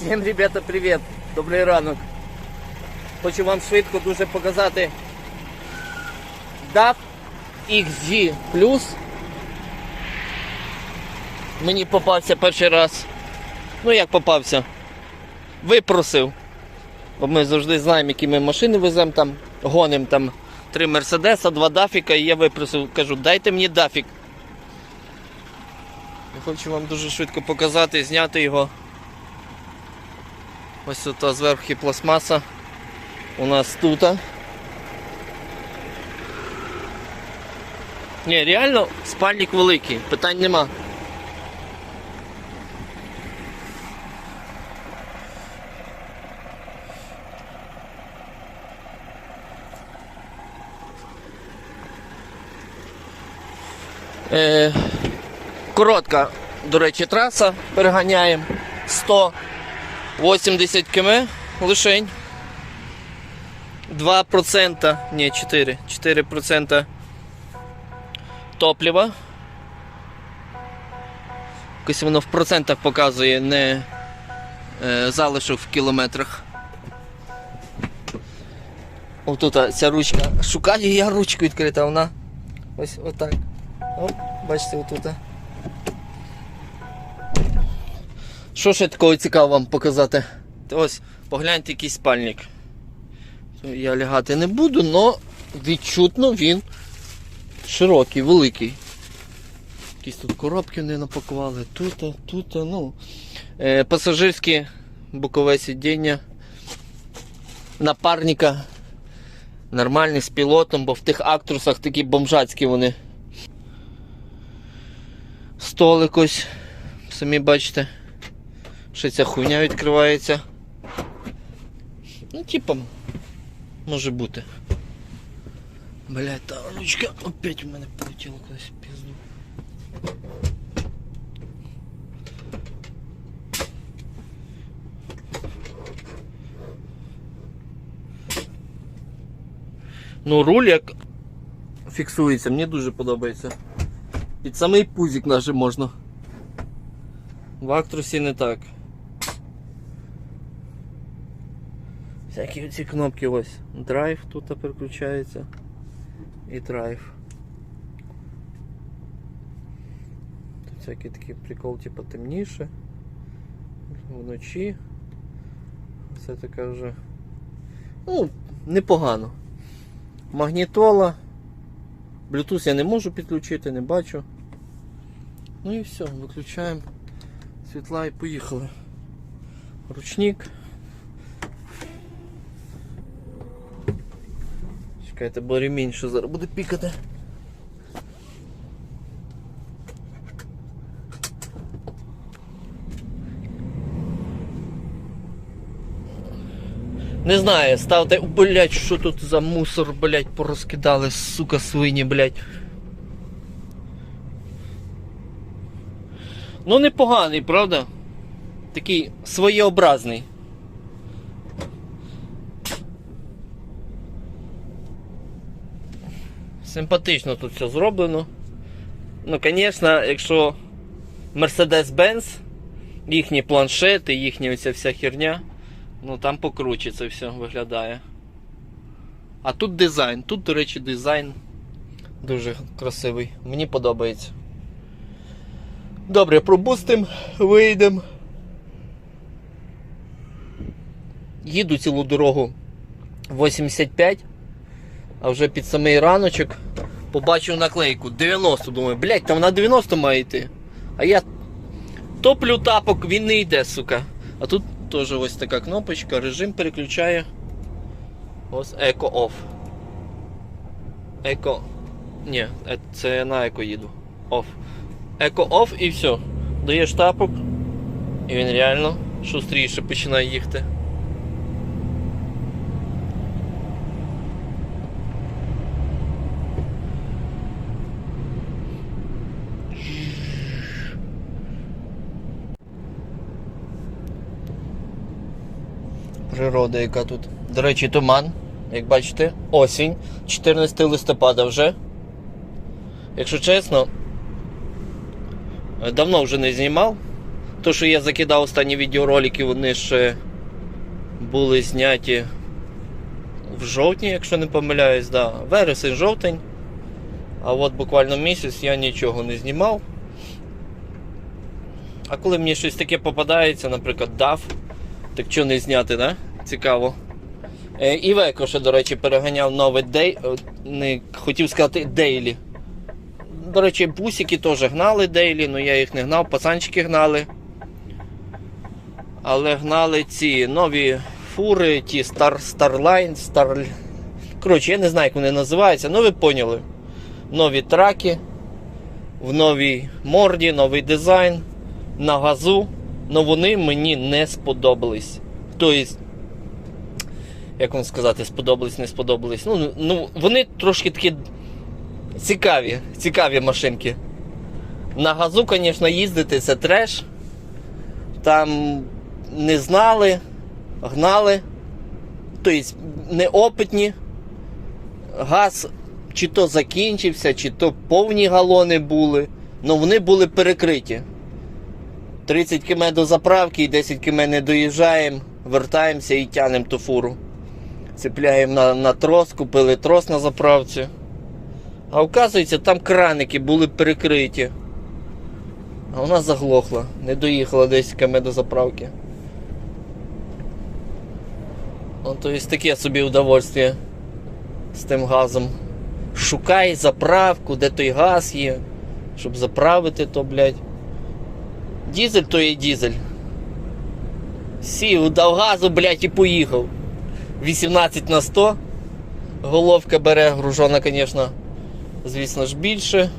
Всім, ребята, привіт! Добрий ранок. Хочу вам швидко дуже показати DAF XG Мені попався перший раз. Ну як попався? Випросив. Бо ми завжди знаємо, які ми машини веземо там, гонимо там три Мерседеса, два Дафіка, і я випросив, кажу, дайте мені Дафік. Я хочу вам дуже швидко показати, зняти його. Ось тут зверху пластмаса. У нас тут. Ні, реально спальник великий, питань нема. Е, коротка, до речі, траса. Переганяємо 180 км лишень. 2%, ні, 4, 4% топлива. Якось воно в процентах показує, не е, залишок в кілометрах. Отут а, ця ручка. Шукаю я ручку відкрита, вона ось отак. Оп, бачите, отут. Що ще такого цікавого вам показати? Ось, погляньте який спальник. Я лягати не буду, але відчутно він широкий, великий. Якісь тут коробки вони напакували, тут, тут, ну. Е, пасажирське бокове сидіння. Напарника. Нормальний з пілотом, бо в тих актрусах такі бомжацькі вони. Столик ось, самі бачите. Ще ця хуйня відкривається. Ну, типа, може бути. Блять, та ручка опять у мене полетіла кудись пізду. Ну, руль як фіксується, мені дуже подобається. Під самий пузик наш можна. В актрусі не так. Всякі ці кнопки ось. Драйв тут переключається. І драйв. Тут всякий такий прикол, типу темніше. Вночі. Це така вже. Ну, непогано. Магнітола. Bluetooth я не можу підключити, не бачу. Ну і все, виключаємо світла і поїхали. Ручник. Чекайте, бо ремінь що зараз буде пікати. Не знаю, ставте, блять, що тут за мусор, блять, порозкидали, сука, свині, блять. Ну непоганий, правда? Такий своєобразний. Симпатично тут все зроблено. Ну, звісно, якщо Mercedes-Benz, їхні планшети, їхня оця вся херня, ну там покруче це все виглядає. А тут дизайн. Тут, до речі, дизайн дуже красивий. Мені подобається. Добре, пропустимо, вийдемо. Їду цілу дорогу 85, а вже під самий раночок побачив наклейку 90. Думаю, блять, там на 90 має йти. А я топлю тапок, він не йде, сука. А тут теж ось така кнопочка, режим переключає. Ось Eco Off. Еко. Ні, е- це я на еко їду. Off. Еко Off і все. Даєш тапок. І він реально шустріше починає їхати. Природа, яка тут. До речі, туман. Як бачите, осінь, 14 листопада вже. Якщо чесно, давно вже не знімав. То, що я закидав останні відеоролики, вони ще були зняті в жовтні, якщо не помиляюсь, да. вересень, жовтень. А от буквально місяць я нічого не знімав. А коли мені щось таке попадається, наприклад, DAF, так що не зняти, да? Цікаво. Е, Івеко ще, до речі, переганяв новий дей... е, не хотів сказати Дейлі. До речі, бусики теж гнали Дейлі, але я їх не гнав, пацанчики гнали. Але гнали ці нові фури, ті Star, Starline, Star... Коротше, я не знаю, як вони називаються, ну ви поняли. Нові траки, в новій морді, новий дизайн, на газу, але вони мені не сподобались. Тобто, як вам сказати, сподобались, не сподобались. Ну, ну вони трошки такі цікаві, цікаві машинки. На газу, звісно, їздити це треш. Там не знали, гнали, тобто неопитні. Газ чи то закінчився, чи то повні галони були, але вони були перекриті. 30 км до заправки і 10 км не доїжджаємо, вертаємося і тянемо ту фуру. Цепляємо на, на трос, купили трос на заправці. А оказується, там краники були перекриті. А вона заглохла, не доїхала 10 км до заправки. Ну, то є таке собі удовольствие з тим газом. Шукай заправку, де той газ є, щоб заправити то, блядь. Дізель то є дізель. Сів, дав газу, блядь, і поїхав. 18 на 100. Головка бере, гружона, звісно, звісно ж, більше.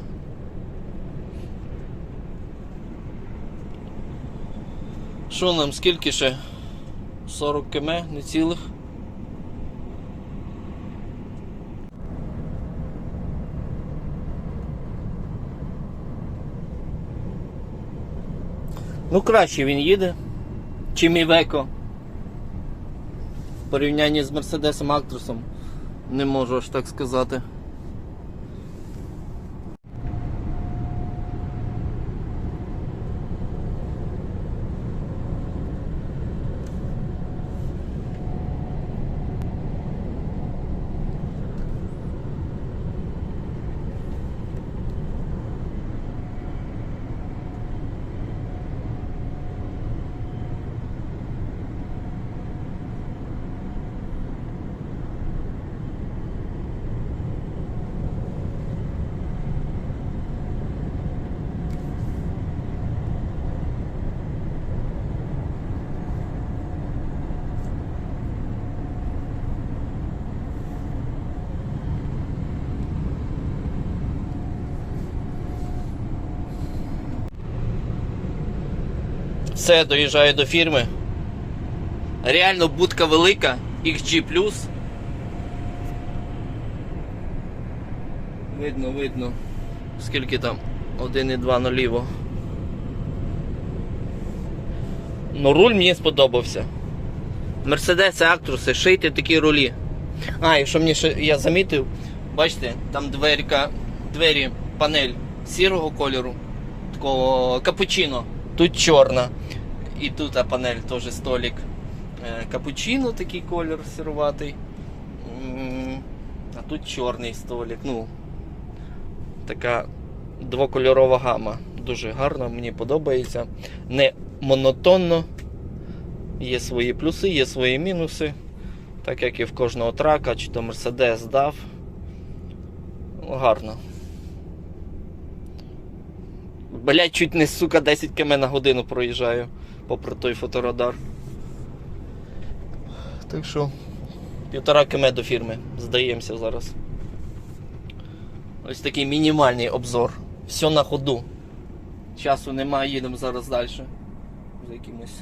Що нам, скільки ще? 40 км, не цілих. Ну, краще він їде, чим Івеко. Порівнянні з Мерседесом Актрусом. Не можу аж так сказати. Все, доїжджаю до фірми. Реально будка велика, XG. Видно, видно. Скільки там? 1,2 наліво. Ну, руль мені сподобався. Мерседеси, актруси, шийте такі рулі. А, і що мені ще я замітив, бачите, там дверка, двері, панель сірого кольору, такого капучино. Тут чорна. І тут панель теж столик. Е, Капучино такий колір сіруватий. А тут чорний столик. Ну, така двокольорова гама. Дуже гарно, мені подобається. Не монотонно. Є свої плюси, є свої мінуси. Так як і в кожного трака, чи то Мерседес дав. Ну, Гарно. Блять, чуть не сука 10 км на годину проїжджаю попри той фоторадар. Так що, півтора км до фірми. Здаємося зараз. Ось такий мінімальний обзор. Все на ходу. Часу немає, їдемо зараз далі. За якимось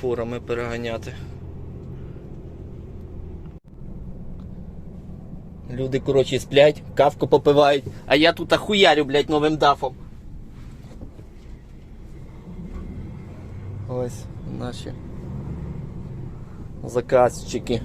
фурами переганяти. Люди, коротше, сплять, кавку попивають, а я тут ахуярю, блядь, новим дафом. Ось наші заказчики.